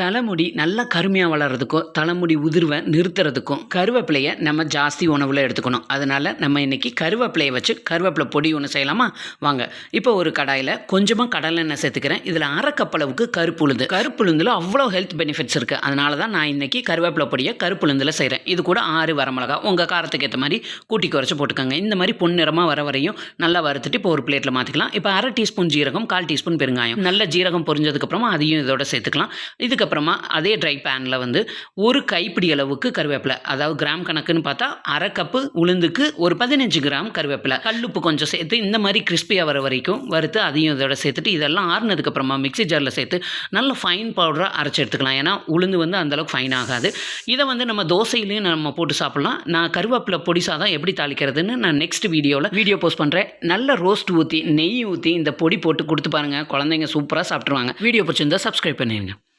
தலைமுடி நல்லா கருமையாக வளர்கிறதுக்கும் தலைமுடி உதிர்வை நிறுத்துறதுக்கும் கருவேப்பிலையை நம்ம ஜாஸ்தி உணவில் எடுத்துக்கணும். அதனால் நம்ம இன்றைக்கி கருவேப்பிலையை வச்சு கருவேப்பிலை பொடி ஒன்று செய்யலாமா? வாங்க. இப்போ ஒரு கடாயில் கொஞ்சமாக கடலெண்ணெய் சேர்த்துக்கிறேன். இதில் அரை கப் கருப்புளுந்து. கருப்புளுந்தில் அவ்வளோ ஹெல்த் பெனிஃபிட்ஸ் இருக்குது அதனால தான் நான் இன்றைக்கி கருவேப்பிலை பொடியை கருப்புளுந்தில் செய்கிறேன் இது கூட ஆறு வரமிளகா. உங்கள் காரத்துக்கு ஏற்ற மாதிரி கூட்டி குறைச்சி போட்டுக்கோங்க. இந்த மாதிரி பொன்னிறமாக வர வரையும் நல்லா வறுத்துட்டு இப்போ ஒரு பிளேட்டில் மாற்றிக்கலாம் இப்போ அரை டீஸ்பூன் ஜீரகம் கால் டீஸ்பூன் பெருங்காயம். நல்ல ஜீரகம் பொரிஞ்சதுக்கப்புறமா அதையும் இதோட சேர்த்துக்கலாம். அதுக்கப்புறமா அதே ட்ரை பேனில் வந்து ஒரு கைப்பிடி அளவுக்கு கருவேப்பிலை. அதாவது கிராம் கணக்குன்னு பார்த்தா அரை கப்பு உளுந்துக்கு ஒரு பதினஞ்சு கிராம் கருவேப்பிலை. கல்லுப்பு கொஞ்சம் சேர்த்து இந்த மாதிரி கிறிஸ்பியாக வர வரைக்கும் வறுத்து அதையும் இதோட சேர்த்துட்டு இதெல்லாம் ஆறுனதுக்கப்புறமா மிக்ஸி ஜாரில் சேர்த்து நல்ல ஃபைன் பவுடராக அரைச்சி எடுத்துக்கலாம். ஏன்னா உளுந்து வந்து அந்தளவுக்கு ஃபைன் ஆகாது. இதை வந்து நம்ம தோசையிலையும் நம்ம போட்டு சாப்பிட்லாம். நான் கருவேப்பிலை பொடி சாதம் எப்படி தாளிக்கிறதுன்னு நான் நெக்ஸ்ட் வீடியோவில் வீடியோ போஸ்ட் பண்ணுறேன் நல்ல ரோஸ்ட் ஊற்றி நெய் ஊற்றி இந்த பொடி போட்டு கொடுத்து பாருங்கள் குழந்தைங்க சூப்பராக சாப்பிட்ருவாங்க வீடியோ பிடிச்சிருந்தா சப்ஸ்கிரைப் பண்ணிடுங்க